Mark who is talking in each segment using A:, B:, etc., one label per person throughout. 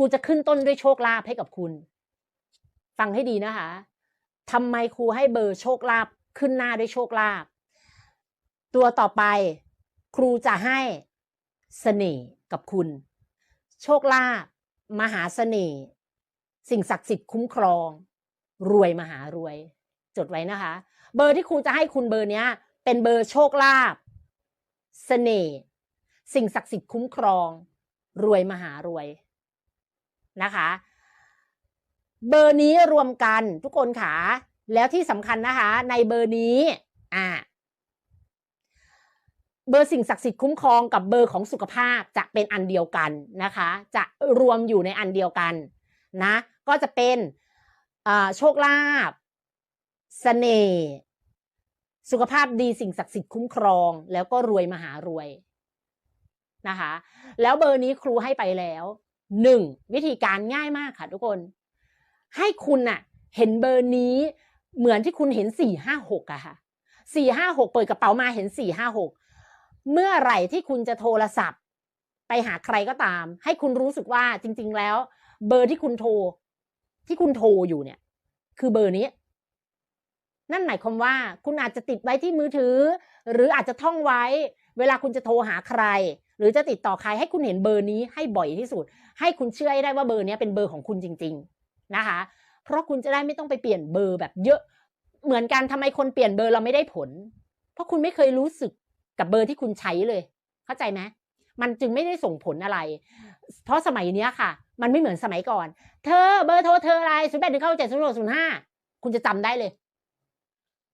A: รูจะขึ้นต้นด้วยโชคลาภให้กับคุณ ฟังให้ดีนะคะทำไมครูให้เบอร์โชคลาภขึ้นหน้าด้วยโชคลาภตัวต่อไป ครูจะให้เสน่ห์กับคุณ โชคลาภมหาเสน่ห์สิ่งศักดิ์สิทธิ์คุ้มครอง รวยมหารวย จดไว้นะคะ เบอร์ที่ครูจะให้คุณเบอร์เนี้ย เป็นเบอร์โชคลาภเสน่ห์สิ่งศักดิ์สิทธิ์คุ้มครอง รวยมหารวย นะคะ เบอร์นี้รวมกันทุกคนค่ะ แล้วที่สำคัญนะคะ ในเบอร์นี้อ่าเบอร์สิ่งศักดิ์สิทธิ์คุ้มครองกับเบอร์ของสุขภาพจะเป็นอันเดียวกันนะคะ จะรวมอยู่ในอันเดียวกันนะ ก็จะเป็นโชคลาภเสน่ห์สุขภาพดีสิ่งศักดิ์สิทธิ์คุ้มครอง แล้วก็รวยมหารวยนะคะ แล้วเบอร์นี้ครูให้ไปแล้ว หนึ่งวิธีการง่ายมากค่ะทุกคน ให้คุณน่ะ เห็นเบอร์นี้เหมือนที่คุณเห็นสี่ห้าหกอะค่ะสี่ห้าหกเปิดกระเป๋ามาเห็นสี่ห้าหกเมื่อไหร่ที่คุณจะโทรศัพท์ ไปหาใครก็ตาม ให้คุณรู้สึกว่าจริง ๆ แล้ว เบอร์ที่คุณโทร ที่คุณโทรอยู่เนี่ย คือเบอร์นี้ นั่นหมายความว่า คุณอาจจะติดไว้ที่มือถือ หรืออาจจะท่องไว้ เวลาคุณจะโทรหาใคร หรือจะติดต่อใครให้คุณเห็นเบอร์นี้ให้บ่อยที่สุด ให้คุณเชื่อได้ว่าเบอร์นี้เป็นเบอร์ของคุณจริง ๆนะคะ เพราะคุณจะได้ไม่ต้องไปเปลี่ยนเบอร์แบบเยอะ เหมือนกันทำไมคนเปลี่ยนเบอร์เราไม่ได้ผล เพราะคุณไม่เคยรู้สึกกับเบอร์ที่คุณใช้เลย เข้าใจไหมมันจึงไม่ได้ส่งผลอะไร เพราะสมัยนี้ค่ะ มันไม่เหมือนสมัยก่อน เธอเบอร์โทรเธออะไรศูนย์แปดหนึ่งเก้าเจ็ดศูนย์หกศูนย์ห้าคุณจะจำได้เลย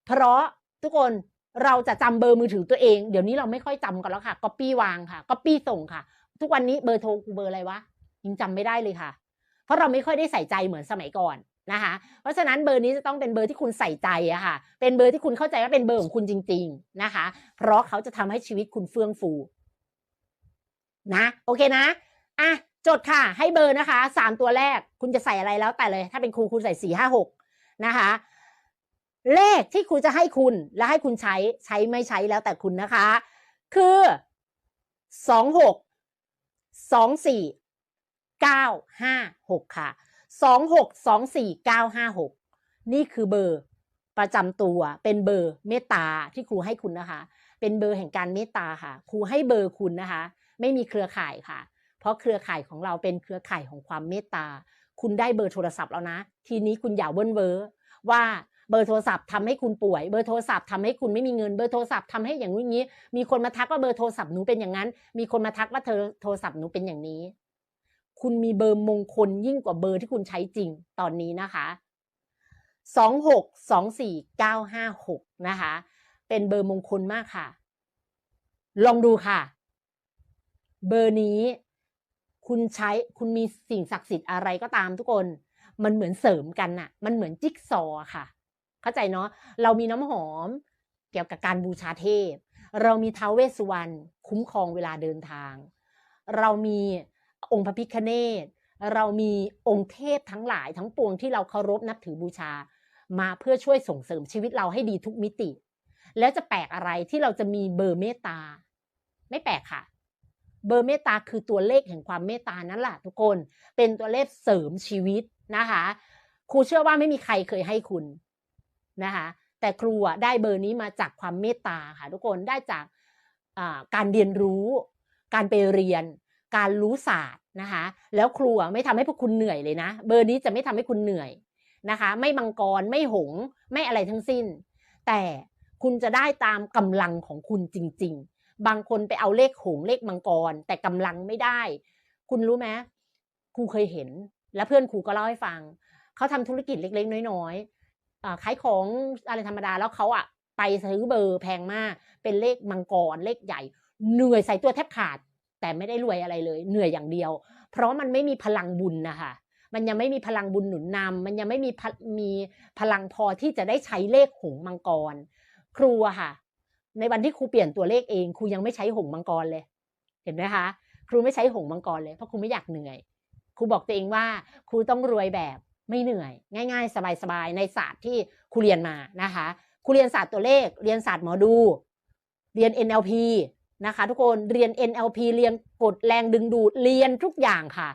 A: เพราะทุกคน เราจะจำเบอร์มือถือตัวเอง เดี๋ยวนี้เราไม่ค่อยจำกันแล้วค่ะก๊อปปี้วางค่ะก๊อปปี้ส่งค่ะ ทุกวันนี้เบอร์โทรกูเบอร์อะไรวะยังจำไม่ได้เลยค่ะ เพราะเราไม่ค่อยได้ใส่ใจเหมือนสมัยก่อนนะคะ เพราะฉะนั้นเบอร์นี้จะต้องเป็นเบอร์ที่คุณใส่ใจอะค่ะ เป็นเบอร์ที่คุณเข้าใจว่าเป็นเบอร์ของคุณจริง ๆนะคะ เพราะเขาจะทำให้ชีวิตคุณเฟื่องฟู นะ โอเคนะอะจดค่ะ ให้เบอร์นะคะสามตัวแรกคุณจะใส่อะไรแล้วแต่เลย ถ้าเป็นครูคุณใส่สี่ห้าหกนะคะ เลขที่ครูจะให้คุณและให้คุณใช้ใช้ไม่ใช้แล้วแต่คุณนะคะ คือสองหกสองสี่เก้าห้าหกค่ะสองหกสองสี่เก้าห้าหกนี่คือเบอร์ประจำตัวเป็นเบอร์เมตตาที่ครูให้คุณนะคะ เป็นเบอร์แห่งการเมตตาค่ะ ครูให้เบอร์คุณนะคะ ไม่มีเครือข่ายค่ะ เพราะเครือข่ายของเราเป็นเครือข่ายของความเมตตา คุณได้เบอร์โทรศัพท์แล้วนะ ทีนี้คุณอย่าเบิ้ลเบอร์ว่า เบอร์โทรศัพท์ทำให้คุณป่วย เบอร์โทรศัพท์ทำให้คุณไม่มีเงิน เบอร์โทรศัพท์ทำให้อย่างนี้ มีคนมาทักว่าเบอร์โทรศัพท์หนูเป็นอย่างนั้น มีคนมาทักว่าเธอโทรศัพท์หนูเป็นอย่างนี้ คุณมีเบอร์มงคลยิ่งกว่าเบอร์ที่คุณใช้จริงตอนนี้นะคะสองหกสองสี่เก้าห้าหกนะคะ เป็นเบอร์มงคลมากค่ะ ลองดูค่ะ เบอร์นี้คุณใช้คุณมีสิ่งศักดิ์สิทธิ์อะไรก็ตามทุกคน มันเหมือนเสริมกันน่ะ มันเหมือนจิ๊กซอค่ะ เข้าใจเนาะเรามีน้ำหอมเกี่ยวกับการบูชาเทพ เรามีท้าวเวสสุวรรณคุ้มครองเวลาเดินทาง เรามีองค์พระพิฆเนศเรามีองค์เทพทั้งหลายทั้งปวงที่เราเคารพนับถือบูชา มาเพื่อช่วยส่งเสริมชีวิตเราให้ดีทุกมิติ แล้วจะแปลกอะไรที่เราจะมีเบอร์เมตตา ไม่แปลกค่ะ เบอร์เมตตาคือตัวเลขแห่งความเมตตานั่นแหละทุกคนเป็นตัวเลขเสริมชีวิตนะคะครูเชื่อว่าไม่มีใครเคยให้คุณ นะคะแต่ครูได้เบอร์นี้มาจากความเมตตาค่ะทุกคนได้จากการเรียนรู้ การไปเรียน การรู้ศาสตร์นะคะแล้วครูไม่ทำให้พวกคุณเหนื่อยเลยนะ เบอร์นี้จะไม่ทำให้คุณเหนื่อยนะคะ ไม่มังกรไม่หงไม่อะไรทั้งสิ้น แต่คุณจะได้ตามกำลังของคุณจริง ๆ บางคนไปเอาเลขหงเลขมังกร แต่กำลังไม่ได้ คุณรู้ไหมครูเคยเห็น และเพื่อนครูก็เล่าให้ฟังเขาทำธุรกิจเล็ก ๆ น้อยๆ ขายของอะไรธรรมดาแล้วเขาอะไปซื้อเบอร์แพงมาก เป็นเลขมังกรเลขใหญ่ เหนื่อยใส่ตัวแทบขาด แต่ไม่ได้รวยอะไรเลย เหนื่อยอย่างเดียว เพราะมันไม่มีพลังบุญนะคะมันยังไม่มีพลังบุญหนุนนำมันยังไม่มีมีพลังพอที่จะได้ใช้เลขหงมังกร ครูอะค่ะ ในวันที่ครูเปลี่ยนตัวเลขเองครูยังไม่ใช้หงมังกรเลย เห็นไหมคะ ครูไม่ใช้หงมังกรเลยเพราะครูไม่อยากเหนื่อย ครูบอกตัวเองว่า ครูต้องรวยแบบ ไม่เหนื่อย ง่าย ๆ สบายๆในศาสตร์ที่ครูเรียนมานะคะครูเรียนศาสตร์ตัวเลข เรียนศาสตร์หมอดู เรียน NLP นะคะ ทุกคนเรียน NLP เรียนกดแรงดึงดูดเรียนทุกอย่างค่ะ